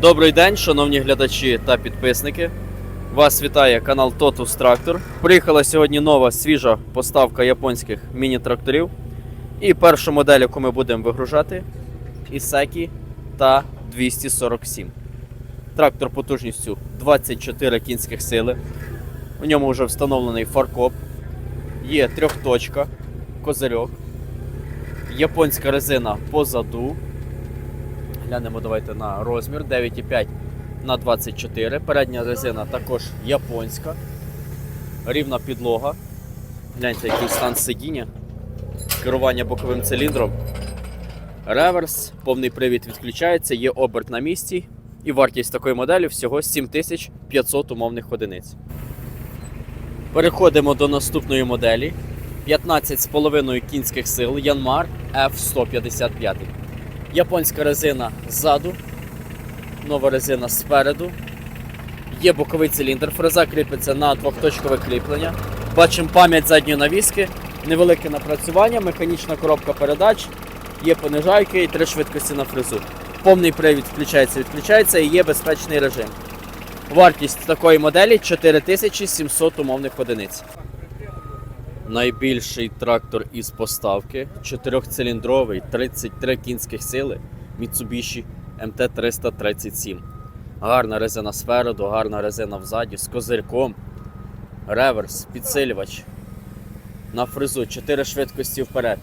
Добрий день, шановні глядачі та підписники. Вас вітає канал Totus Tractor. Приїхала сьогодні нова свіжа поставка японських міні-тракторів. І першу модель, яку ми будемо вигружати, Ісекі та 247. Трактор потужністю 24 кінських сили. У ньому вже встановлений фаркоп. Є трьохточка, козирьок, японська резина позаду. Глянемо давайте на розмір 9,5 на 24. Передня резина також японська. Рівна підлога. Гляньте, який стан сидіння. Керування боковим циліндром. Реверс, повний привід відключається, є оберт на місці. І вартість такої моделі всього 7500 умовних одиниць. Переходимо до наступної моделі. 15,5 кінських сил Yanmar F155. Японська резина ззаду, нова резина спереду. Є боковий циліндр, фреза кріпиться на двохточкове кріплення. Бачимо пам'ять задньої навіски, невелике напрацювання, механічна коробка передач, є понижайки і три швидкості на фрезу. Повний привід включається, відключається і є безпечний режим. Вартість такої моделі 4700 умовних одиниць. Найбільший трактор із поставки, чотирьохциліндровий, 33 кінських сили Mitsubishi MT337. Гарна резина спереду, гарна резина взаді, з козирком, реверс, підсилювач. На фрезу 4 швидкості вперед,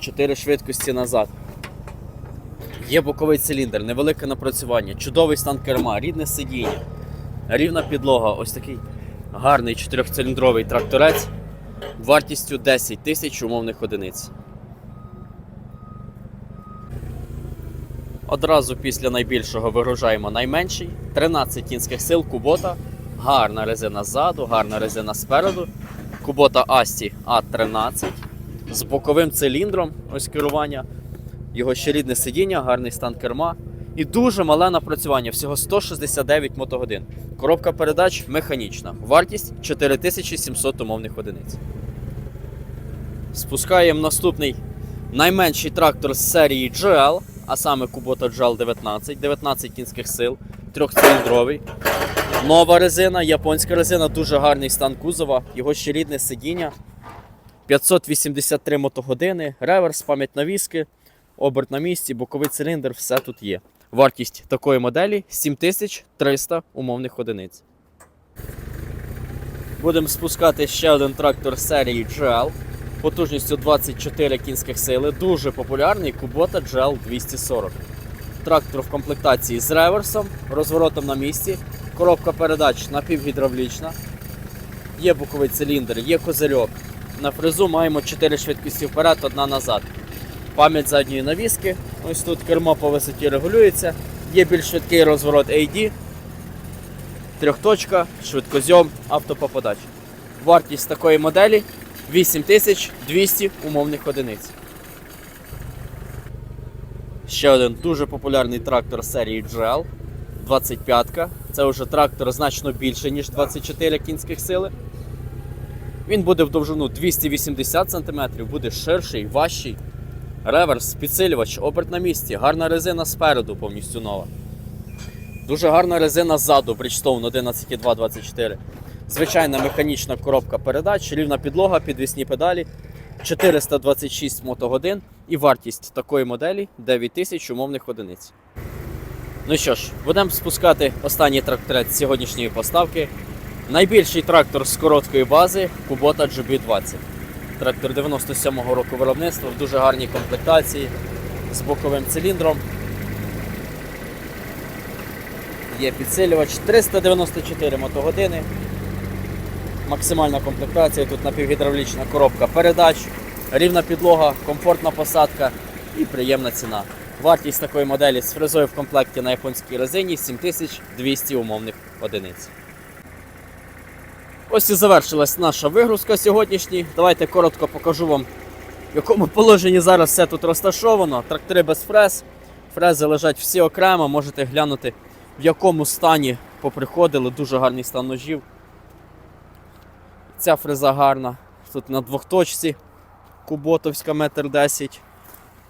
4 швидкості назад. Є боковий циліндр, невелике напрацювання, чудовий стан керма, рідне сидіння, рівна підлога, ось такий гарний чотирьохциліндровий тракторець вартістю 10 тисяч умовних одиниць. Одразу після найбільшого вигружаємо найменший. 13 кінських сил Кубота. Гарна резина ззаду, гарна резина спереду. Кубота Асті А13 з боковим циліндром, ось керування. Його ще рідне сидіння, гарний стан керма. І дуже мале напрацювання, всього 169 мотогодин. Коробка передач механічна. Вартість 4700 умовних одиниць. Спускаємо наступний найменший трактор з серії GL, а саме Kubota GL 19, 19 кінських сил, трьохциліндровий. Нова резина, японська резина, дуже гарний стан кузова, його ще рідне сидіння. 583 мотогодини, реверс, пам'ять навіски, оберт на місці, боковий циліндр, все тут є. Вартість такої моделі 7300 умовних одиниць. Будемо спускати ще один трактор серії GL потужністю 24 кінських сили. Дуже популярний Kubota GL 240. Трактор в комплектації з реверсом, розворотом на місці, коробка передач напівгідравлічна. Є боковий циліндр, є козирьок. На фрезу маємо 4 швидкості вперед, одна назад. Пам'ять задньої навіски. Ось тут кермо по висоті регулюється. Є більш швидкий розворот AD. Трьохточка, швидкозйом, автопопадач. Вартість такої моделі 8200 умовних одиниць. Ще один дуже популярний трактор серії GL 25-ка. Це вже трактор значно більше, ніж 24 кінських сили. Він буде в довжину 280 см, буде ширший, важчий. Реверс, підсилювач, оберт на місці, гарна резина спереду повністю нова. Дуже гарна резина ззаду, Bridgestone 11,224. Звичайна механічна коробка передач, рівна підлога, підвісні педалі, 426 мотогодин і вартість такої моделі 9000 умовних одиниць. Ну що ж, будемо спускати останній тракторець сьогоднішньої поставки. Найбільший трактор з короткої бази Kubota GB20. Трактор 97-го року виробництва в дуже гарній комплектації з боковим циліндром. Є підсилювач 394 мотогодини. Максимальна комплектація, тут напівгідравлічна коробка передач, рівна підлога, комфортна посадка і приємна ціна. Вартість такої моделі з фрезою в комплекті на японській резині 7200 умовних одиниць. Ось і завершилась наша вигрузка сьогоднішня. Давайте коротко покажу вам, в якому положенні зараз все тут розташовано. Трактори без фрез. Фрези лежать всі окремо, можете глянути, в якому стані поприходили. Дуже гарний стан ножів. Ця фреза гарна. Тут на двохточці. Куботовська метр 10.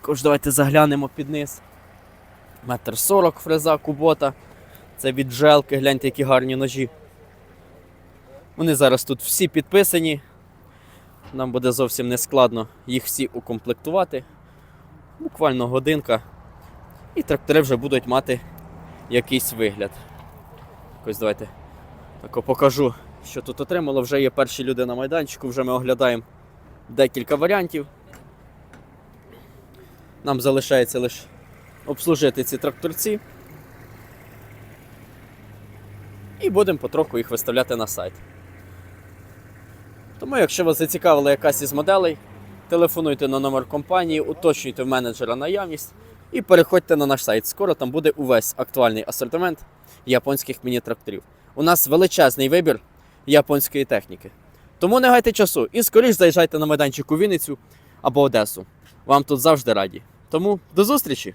Також давайте заглянемо під низ. Метр сорок фреза кубота. Це від джелки, гляньте, які гарні ножі. Вони зараз тут всі підписані. Нам буде зовсім не складно їх всі укомплектувати. Буквально годинка. І трактори вже будуть мати якийсь вигляд. Ось давайте тако покажу, що тут отримало. Вже є перші люди на майданчику, вже ми оглядаємо декілька варіантів. Нам залишається лише обслужити ці тракторці. І будемо потроху їх виставляти на сайт. Тому, якщо вас зацікавила якась із моделей, телефонуйте на номер компанії, уточнюйте в менеджера наявність і переходьте на наш сайт. Скоро там буде увесь актуальний асортимент японських міні-тракторів. У нас величезний вибір японської техніки. Тому не гайте часу і скоріш заїжджайте на майданчик у Вінницю або Одесу. Вам тут завжди раді. Тому до зустрічі!